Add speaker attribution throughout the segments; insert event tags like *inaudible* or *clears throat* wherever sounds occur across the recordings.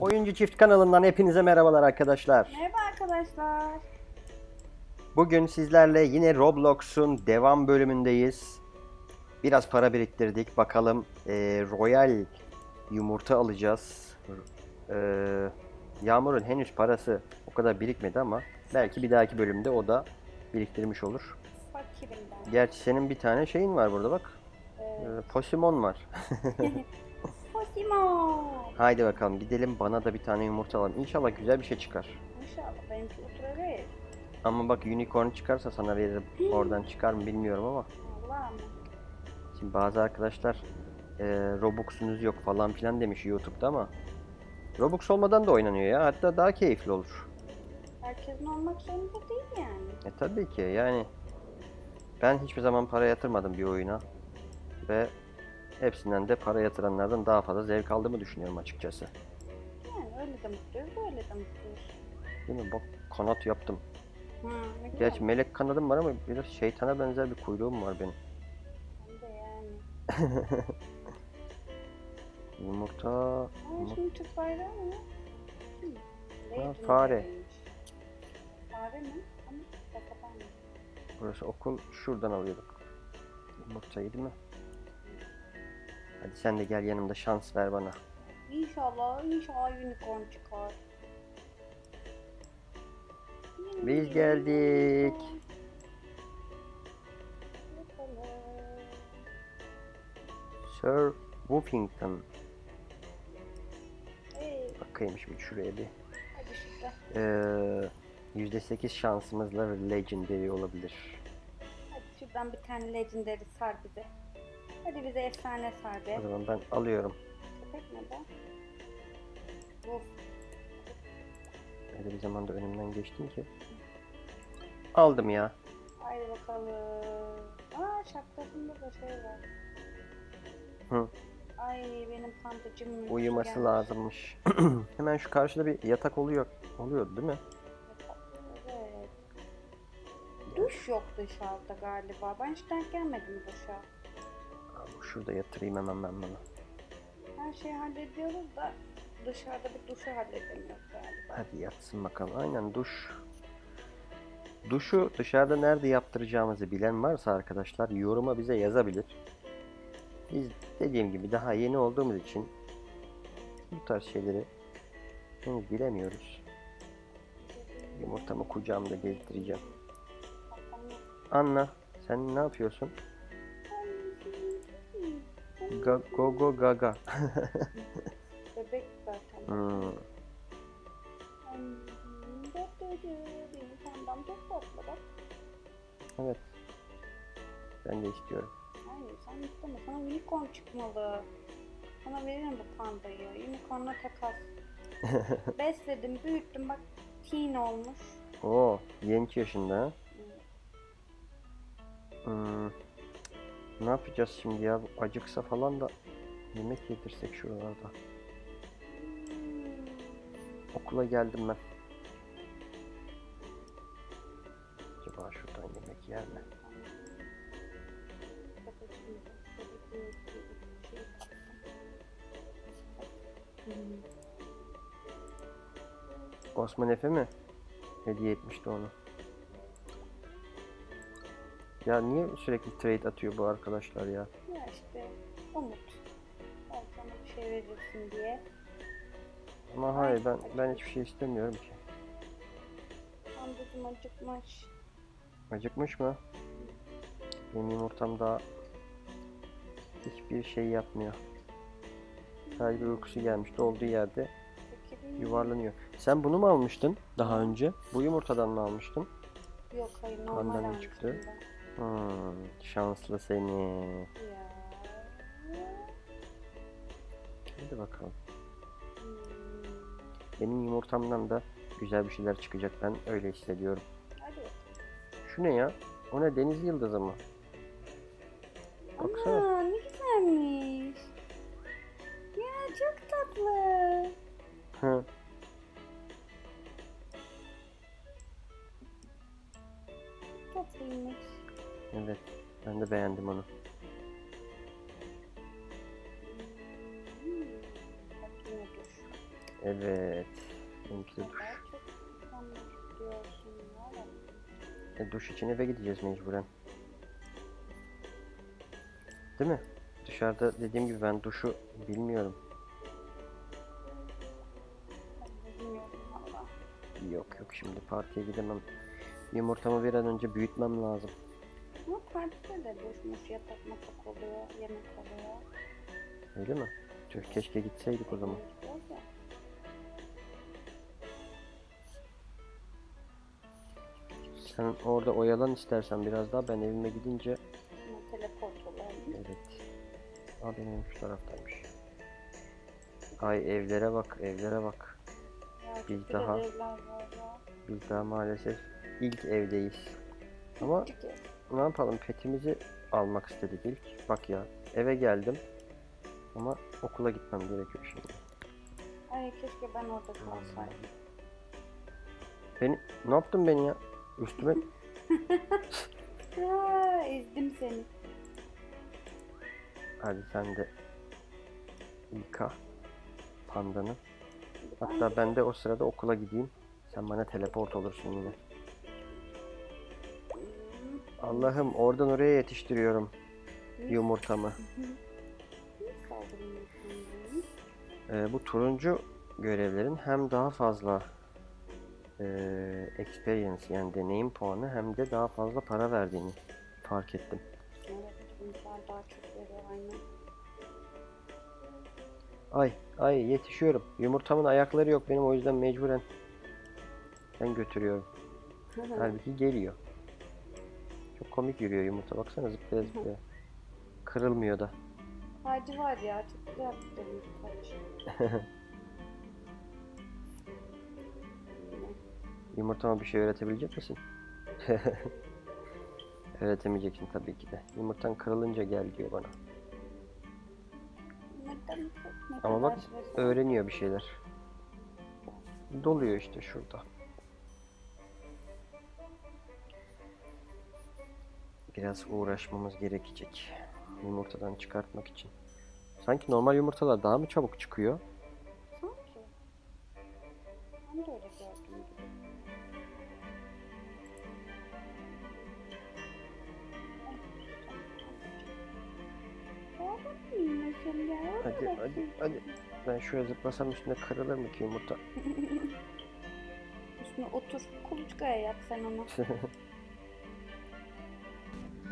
Speaker 1: Oyuncu Çift kanalından hepinize merhabalar arkadaşlar.
Speaker 2: Merhaba arkadaşlar.
Speaker 1: Bugün sizlerle yine Roblox'un devam bölümündeyiz. Biraz para biriktirdik. Bakalım eee, Royal yumurta alacağız. Eee, Yağmur'un henüz parası o kadar birikmedi ama belki bir dahaki bölümde o da biriktirmiş olur.
Speaker 2: Fakirim ben.
Speaker 1: Gerçi senin bir tane şeyin var burada bak.
Speaker 2: Ee,
Speaker 1: Eee, Posimon var. *laughs*
Speaker 2: Posimo.
Speaker 1: Haydi bakalım gidelim bana da bir tane yumurta alalım. İnşallah güzel bir şey çıkar.
Speaker 2: İnşallah benimki rare.
Speaker 1: Ama bak unicorn çıkarsa sana veririm. Oradan çıkar mı bilmiyorum ama.
Speaker 2: Allah mı?
Speaker 1: Şimdi bazı arkadaşlar e, Robux'unuz yok falan filan demiş YouTube'da ama Robux olmadan da oynanıyor ya. Hatta daha keyifli olur.
Speaker 2: Herkesin olmak zorunda değil yani.
Speaker 1: E tabii ki yani ben hiçbir zaman para yatırmadım bir oyuna ve hepsinden de para yatıranlardan daha fazla zevk aldığımı düşünüyorum açıkçası.
Speaker 2: Yani öyle de mutluyuz, böyle de mutluyuz.
Speaker 1: Değil mi? Bak kanat yaptım.
Speaker 2: Ne güzel.
Speaker 1: Gerçi melek kanadım var ama biraz şeytana benzer bir kuyruğum var benim.
Speaker 2: Ben de yani. *laughs*
Speaker 1: Yumurta,
Speaker 2: Aa,
Speaker 1: yumurta.
Speaker 2: şimdi Türk bayrağı mı? Hı. Legendary
Speaker 1: fare.
Speaker 2: Fare mi?
Speaker 1: Burası okul. Şuradan alıyorduk. Yumurtayı değil mi? Hadi sen de gel yanımda şans ver bana.
Speaker 2: İnşallah, inşallah unicorn çıkar.
Speaker 1: Biz geldik. Sir Woofington. Bakayım şimdi şuraya bir.
Speaker 2: hadi şurada.
Speaker 1: Ee, %8 şansımızla Legendary olabilir.
Speaker 2: Hadi şuradan bir tane legendary sar bize. Hadi bize efsane sar be.
Speaker 1: O zaman ben alıyorum.
Speaker 2: Köpek neden? Of.
Speaker 1: Öyle bir zamanda önümden geçtin ki. Aldım ya.
Speaker 2: Haydi bakalım. Aa şapkasında da şey var.
Speaker 1: Hı.
Speaker 2: Ay benim pandacım uykusu
Speaker 1: Uyuması
Speaker 2: gelmiş.
Speaker 1: lazımmış. *clears throat* Hemen şu karşıda bir yatak oluyor. Oluyordu değil mi?
Speaker 2: Duş yok dışarıda galiba. Ben hiç denk gelmedim duşa.
Speaker 1: Aa, Şurada yatırayım hemen ben bunu.
Speaker 2: Her şeyi hallediyoruz da dışarıda bir duşu halledemiyoruz galiba.
Speaker 1: Hadi yatsın bakalım. Aynen duş. Duşu dışarıda nerede yaptıracağımızı bilen varsa arkadaşlar yoruma bize yazabilir. Biz dediğim gibi daha yeni olduğumuz için bu tarz şeyleri henüz bilemiyoruz. Yumurtamı kucağımda gezdireceğim. Anna sen ne yapıyorsun? Ga go go gaga.
Speaker 2: Bebek zaten.
Speaker 1: Hmm, evet. Ben de istiyorum.
Speaker 2: Hayır sen isteme. Sana unicorn çıkmalı. Sana veririm bu pandayı. Unicorn'a takas. *laughs* Besledim, büyüttüm. Bak teen olmuş.
Speaker 1: Oo, genç yaşında. ha? Hmm, ne yapacağız şimdi ya? Acıksa falan da yemek yedirsek şuralarda. Okula geldim ben. Acaba şuradan yemek yer mi? Osman Efe mi? Hediye etmişti onu. Ya niye sürekli trade atıyor bu arkadaşlar ya?
Speaker 2: Ya işte umut. Ben sana bir şey verirsin diye.
Speaker 1: Ama hayır ben ben hiçbir şey istemiyorum ki.
Speaker 2: Pandacım acıkmış.
Speaker 1: Acıkmış mı? Benim yumurtam daha hiçbir şey yapmıyor. Sadece bir uykusu gelmişti. Olduğu yerde yuvarlanıyor. Sen bunu mu almıştın daha önce? Bu yumurtadan mı almıştın?
Speaker 2: Yok hayır normal almıştım
Speaker 1: çıktı.
Speaker 2: ben.
Speaker 1: Hmm, şanslı seni.
Speaker 2: Ya.
Speaker 1: Hadi bakalım. Benim yumurtamdan da güzel bir şeyler çıkacak. Ben öyle hissediyorum.
Speaker 2: Hadi.
Speaker 1: Şu ne ya? O ne? Deniz yıldızı mı? Baksana.
Speaker 2: Ana ne güzelmiş.
Speaker 1: beğendim onu. Evet. Benimki duş. E, duş için eve gideceğiz mecburen. Değil mi? Dışarıda dediğim gibi ben duşu bilmiyorum. Yok yok şimdi partiye gidemem. Yumurtamı bir an önce büyütmem lazım.
Speaker 2: Ama partide de boşmuş yatak matak oluyor, yemek oluyor.
Speaker 1: Öyle mi? Tüh, keşke gitseydik o zaman. Sen orada oyalan istersen biraz daha ben evime gidince
Speaker 2: Ama teleport olalım.
Speaker 1: evet. Aa benim şu taraftaymış. Ay evlere bak evlere bak.
Speaker 2: Ya çok güzel
Speaker 1: daha-
Speaker 2: evler var ya.
Speaker 1: Biz daha maalesef ilk evdeyiz. Ama
Speaker 2: Küçük ev.
Speaker 1: Ne yapalım petimizi almak istedik ilk. Bak ya eve geldim. Ama okula gitmem gerekiyor şimdi.
Speaker 2: Ay keşke ben orada kalsaydım.
Speaker 1: Beni ne yaptın beni ya? Üstüme *laughs*
Speaker 2: Aa, ezdim seni.
Speaker 1: hadi sen de yıka pandanı. Hatta ben de o sırada okula gideyim. Sen bana teleport olursun yine. Allah'ım oradan oraya yetiştiriyorum yumurtamı. Ee, bu turuncu görevlerin hem daha fazla eee, experience yani deneyim puanı hem de daha fazla para verdiğini fark ettim. Ay ay yetişiyorum. Yumurtamın ayakları yok benim o yüzden mecburen ben götürüyorum. Halbuki geliyor. Komik yürüyor yumurta baksana zıplaya zıplaya. Kırılmıyor da.
Speaker 2: Hacı var ya, çok güzel yaptırmış hacı. *laughs*
Speaker 1: Yumurtama bir şey öğretebilecek misin? *laughs* Öğretemeyeceksin tabii ki de. Yumurtan kırılınca gel diyor bana. Ama bak öğreniyor bir şeyler. Doluyor işte şurada. Biraz uğraşmamız gerekecek. Yumurtadan çıkartmak için. Sanki normal yumurtalar daha mı çabuk çıkıyor?
Speaker 2: Sanki. Ben de öyle gördüm
Speaker 1: Hadi hadi hadi. Ben şuraya zıplasam üstüne kırılır mı ki yumurta? *laughs*
Speaker 2: Üstüne otur, kuluçkaya yap sen onu. *laughs*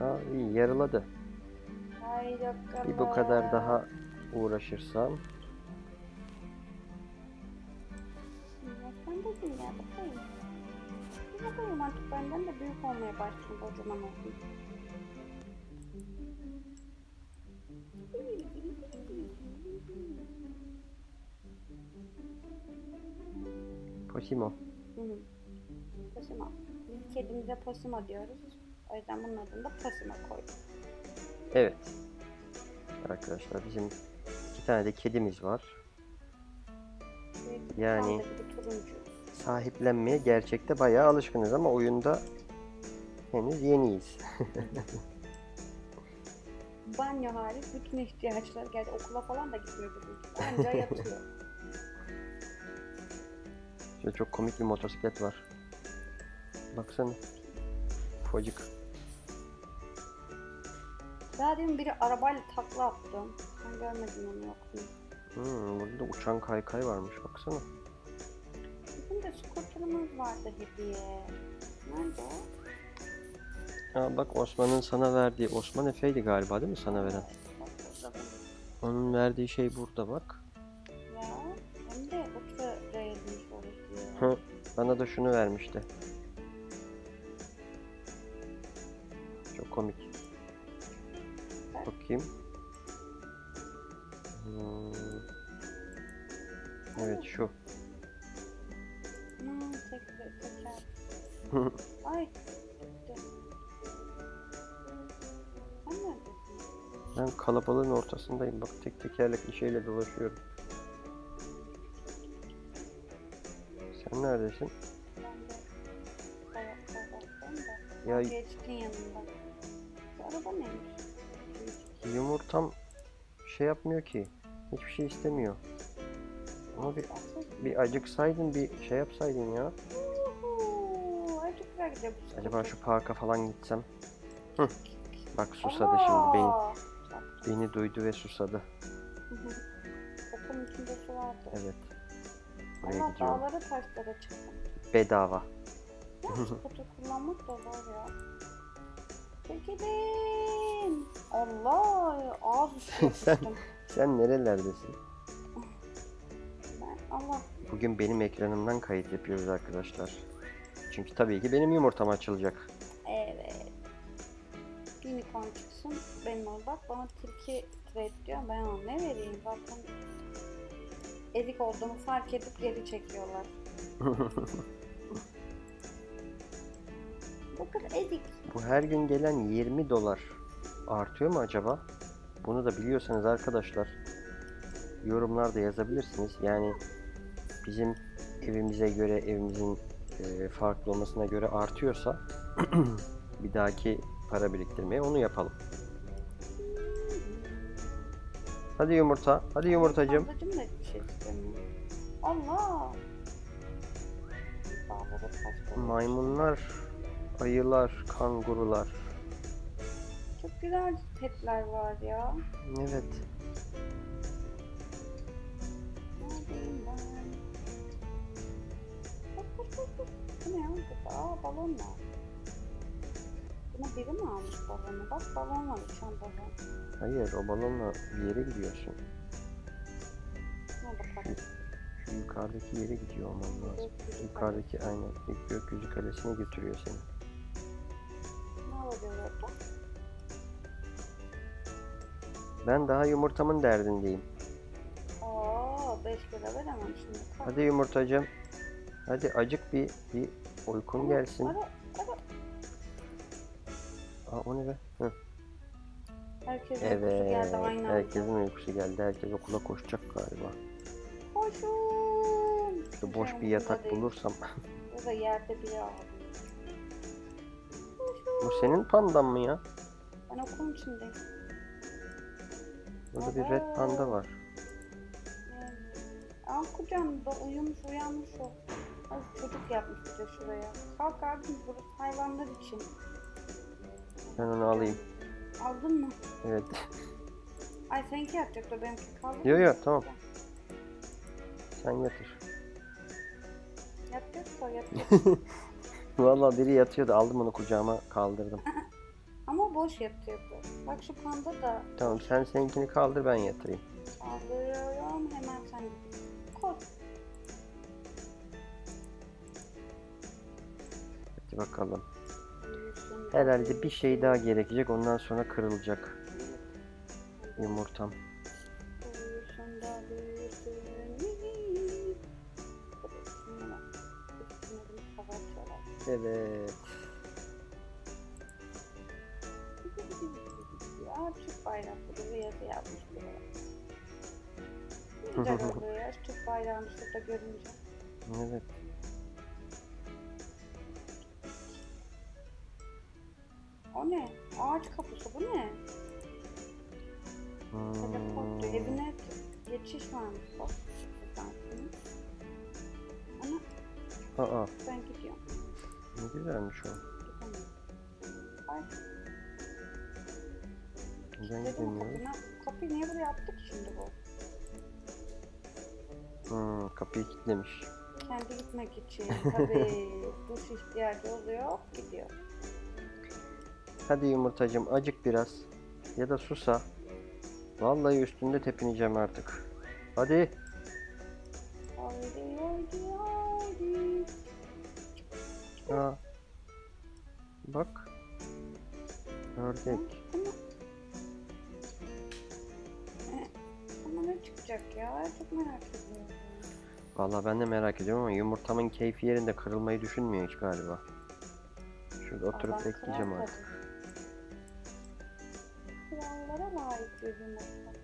Speaker 1: Aa iyi yarıladı.
Speaker 2: Ay bakalım.
Speaker 1: Bir bu kadar daha uğraşırsam.
Speaker 2: Sen de gel bakayım. Bir bakayım artık benden de büyük olmaya başladı kocaman oldum.
Speaker 1: Posimo.
Speaker 2: Hı hı. Posima. Biz kedimize Posima diyoruz. O yüzden bunun adını da Posima koyduk.
Speaker 1: Evet. Arkadaşlar bizim iki tane de kedimiz var.
Speaker 2: Ve
Speaker 1: Yani-. Sahiplenmeye gerçekte bayağı alışkınız ama oyunda henüz yeniyiz. *laughs*
Speaker 2: Banyo hariç bütün ihtiyaçları geldi. Okula falan da gitmiyor bizimki. Anca *laughs* yatıyor.
Speaker 1: Şöyle çok komik bir motosiklet var. Baksana. Focuk.
Speaker 2: Daha demin biri arabayla takla attı. Ben görmedim onu yok mu?
Speaker 1: Hmm, burada da uçan kaykay varmış baksana.
Speaker 2: Bizim de skuterımız vardı hediye. Nerede?
Speaker 1: Aa, bak Osman'ın sana verdiği, Osman Efe'ydi galiba değil mi sana veren? Onun verdiği şey burada bak.
Speaker 2: Ya hem de ultra.
Speaker 1: Hı, bana da şunu vermişti. Çok komik. Bakayım. Hmm. Evet şu. *laughs*
Speaker 2: Ay.
Speaker 1: Ben kalabalığın ortasındayım. Bak tek tekerlekli şeyle dolaşıyorum. Sen neredesin?
Speaker 2: Ben de.
Speaker 1: Ya
Speaker 2: Geçtin yanında. Bu araba neymiş?
Speaker 1: Yumurtam şey yapmıyor ki. Hiçbir şey istemiyor. Ama bir, bir acıksaydın bir şey yapsaydın ya. Acaba şu parka falan gitsem. Hı. Bak susadı şimdi beni,
Speaker 2: Aa!
Speaker 1: Beni duydu ve susadı.
Speaker 2: Hı hı. Okulun içinde su vardı.
Speaker 1: Evet. Oraya
Speaker 2: Allah
Speaker 1: gidiyorum.
Speaker 2: dağlara taşlara çıktım.
Speaker 1: Bedava.
Speaker 2: Ya scooter kullanmak da zor ya. Çekilin. Allah üstü *laughs*
Speaker 1: Sen-. Sen nerelerdesin?
Speaker 2: Ben Allah
Speaker 1: Bugün benim ekranımdan kayıt yapıyoruz arkadaşlar. Çünkü tabii ki benim yumurtam açılacak.
Speaker 2: evet. Unicorn çıksın benim ol. Bak bana tilki trade diyor. Ben ona ne vereyim zaten. Ezik olduğumu fark edip geri çekiyorlar. *laughs* Bu kız ezik.
Speaker 1: Bu her gün gelen 20 dolar artıyor mu acaba? Bunu da biliyorsanız arkadaşlar yorumlarda yazabilirsiniz. Yani bizim evimize göre evimizin e, farklı olmasına göre artıyorsa *clears throat* bir dahaki para biriktirmeye onu yapalım. Hadi yumurta. Hadi yumurtacığım.
Speaker 2: Fazlacım da bir şey istemiyor. Allah.
Speaker 1: Maymunlar, ayılar, kangurular.
Speaker 2: Çok güzel petler var ya.
Speaker 1: Evet.
Speaker 2: Neredeyim ben? Bak bak bak bak. Bu ne ya? Aa balon var. Buna biri mi almış balonu? Bak balon var uçan balon.
Speaker 1: Hayır o balonla bir yere gidiyorsun.
Speaker 2: Ne bakalım.
Speaker 1: Şu yukarıdaki yere gidiyor olman lazım.
Speaker 2: Gökyüzü
Speaker 1: Yukarıdaki aynen ilk gökyüzü kalesine götürüyor seni. Ben daha yumurtamın derdindeyim.
Speaker 2: Aa 5 lira veremem şimdi. Kalk.
Speaker 1: Hadi yumurtacığım. Hadi acık bir bir uykun
Speaker 2: Ara,
Speaker 1: gelsin.
Speaker 2: Ara, ara.
Speaker 1: Aa o ne be? Hı.
Speaker 2: Herkesin uykusu
Speaker 1: Evet.
Speaker 2: geldi aynı anda.
Speaker 1: Herkesin uykusu geldi. Herkes okula koşacak galiba.
Speaker 2: Koşun.
Speaker 1: Şu boş bir yatak bulursam. *laughs*
Speaker 2: Burada yerde biri ağlıyor.
Speaker 1: Bu senin pandan mı ya?
Speaker 2: Ben okulun içindeyim.
Speaker 1: Burada bir red panda var.
Speaker 2: Aa kucağımda uyumuş uyanmış o. Az çocuk yapmış bir de şuraya. Kalk abim burası hayvanlar için.
Speaker 1: Ben onu alayım.
Speaker 2: Aldın mı?
Speaker 1: Evet.
Speaker 2: Ay seninki yatacak da benimki kaldı.
Speaker 1: Yo,
Speaker 2: mı?
Speaker 1: yo, tamam. Sen yatır.
Speaker 2: Yatacaksa *laughs* yatacak.
Speaker 1: Vallahi biri yatıyordu. Aldım onu kucağıma kaldırdım. *laughs*
Speaker 2: Ama boş yatıyordu. Bak şu panda da
Speaker 1: Tamam sen seninkini kaldır ben yatırayım.
Speaker 2: Kaldırıyorum hemen sen. Koş.
Speaker 1: Hadi bakalım.
Speaker 2: Büyüsün
Speaker 1: Herhalde bir şey daha gerekecek. Ondan sonra kırılacak yumurtam.
Speaker 2: Büyüsün de büyüsün. Üstüne.
Speaker 1: Evet.
Speaker 2: Ya Türk bayraklı bir yazı yazmış buraya. Güzel oluyor ya Türk bayrağını şurada görünce.
Speaker 1: Evet.
Speaker 2: O ne? Ağaç kapısı bu ne?
Speaker 1: Hmm.
Speaker 2: Evine geçiş varmış bak. Ana
Speaker 1: Aa,
Speaker 2: ben gidiyorum.
Speaker 1: ne güzelmiş o.
Speaker 2: Ay
Speaker 1: Neden
Speaker 2: kapına. Kapıyı niye buraya attık şimdi bu?
Speaker 1: Hmm, kapıyı kilitlemiş.
Speaker 2: Kendi gitmek için. Tabii *laughs* duş ihtiyacı oluyor. Gidiyor.
Speaker 1: Hadi yumurtacığım acık biraz. Ya da susa. Vallahi üstünde tepineceğim artık. Hadi.
Speaker 2: Çıkacak ya? Çok merak ediyorum.
Speaker 1: Vallahi ben de merak ediyorum ama yumurtamın keyfi yerinde kırılmayı düşünmüyor hiç galiba. Şurada oturup
Speaker 2: Allah
Speaker 1: bekleyeceğim
Speaker 2: kral
Speaker 1: artık.
Speaker 2: tabii. Krallara layık bir yumurta.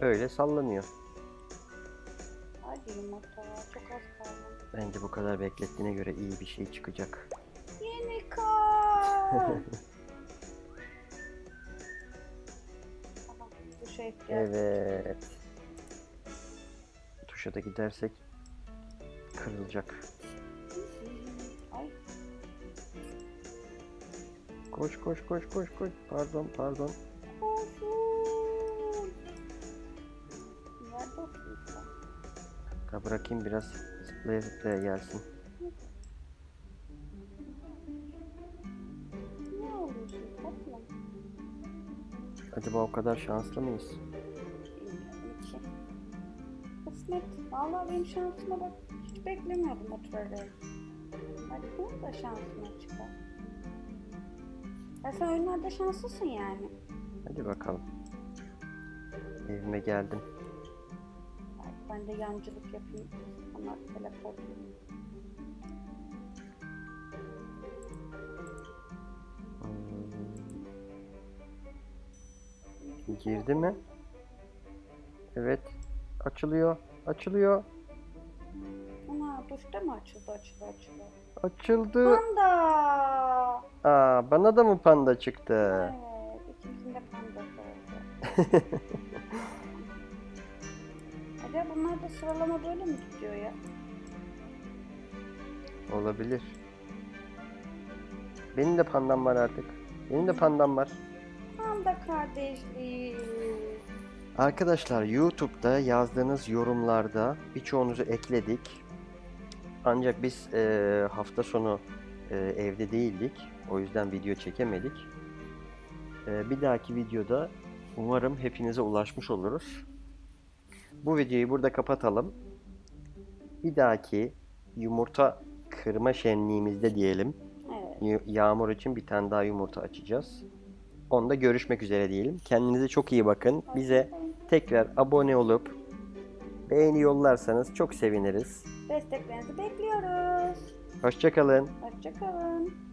Speaker 1: Öyle sallanıyor.
Speaker 2: Hadi yumurta çok az kaldı.
Speaker 1: Bence bu kadar beklettiğine göre iyi bir şey çıkacak.
Speaker 2: Yeni *laughs* tuşa ihtiyaç.
Speaker 1: Evet. Tuşa da gidersek kırılacak.
Speaker 2: Ay
Speaker 1: Koş koş koş koş koş. Pardon pardon.
Speaker 2: koşun. Nerede
Speaker 1: bırakayım biraz zıplaya zıplaya gelsin. Kadar şanslı mıyız?
Speaker 2: Kısmet. Vallahi benim şansıma bak. Hiç beklemiyordum o türleri. Hadi bunun da şansına çıkar. Ya sen oyunlarda şanslısın yani.
Speaker 1: Hadi bakalım. Evime geldim.
Speaker 2: Belki ben de yancılık yapayım. Ama telefon.
Speaker 1: Girdi mi? Evet. Açılıyor. Açılıyor.
Speaker 2: Ana duşta mı açıldı açıldı açıldı.
Speaker 1: Açıldı.
Speaker 2: Panda!
Speaker 1: Aa, bana da mı panda çıktı?
Speaker 2: Evet, ikimizin de pandası oldu. *laughs* Acaba bunlar da sıralama böyle mi gidiyor ya?
Speaker 1: Olabilir. Benim de pandam var artık. Benim de pandam var.
Speaker 2: Panda kardeşliği.
Speaker 1: Arkadaşlar YouTube'da yazdığınız yorumlarda birçoğunuzu ekledik. Ancak biz eee, hafta sonu eee, evde değildik. O yüzden video çekemedik. Eee, bir dahaki videoda umarım hepinize ulaşmış oluruz. Bu videoyu burada kapatalım. Bir dahaki yumurta kırma şenliğimizde diyelim.
Speaker 2: Evet.
Speaker 1: Yağmur için bir tane daha yumurta açacağız. Onda görüşmek üzere diyelim. Kendinize çok iyi bakın. Bize tekrar abone olup beğeni yollarsanız çok seviniriz.
Speaker 2: Desteklerinizi bekliyoruz.
Speaker 1: Hoşçakalın.
Speaker 2: Hoşçakalın.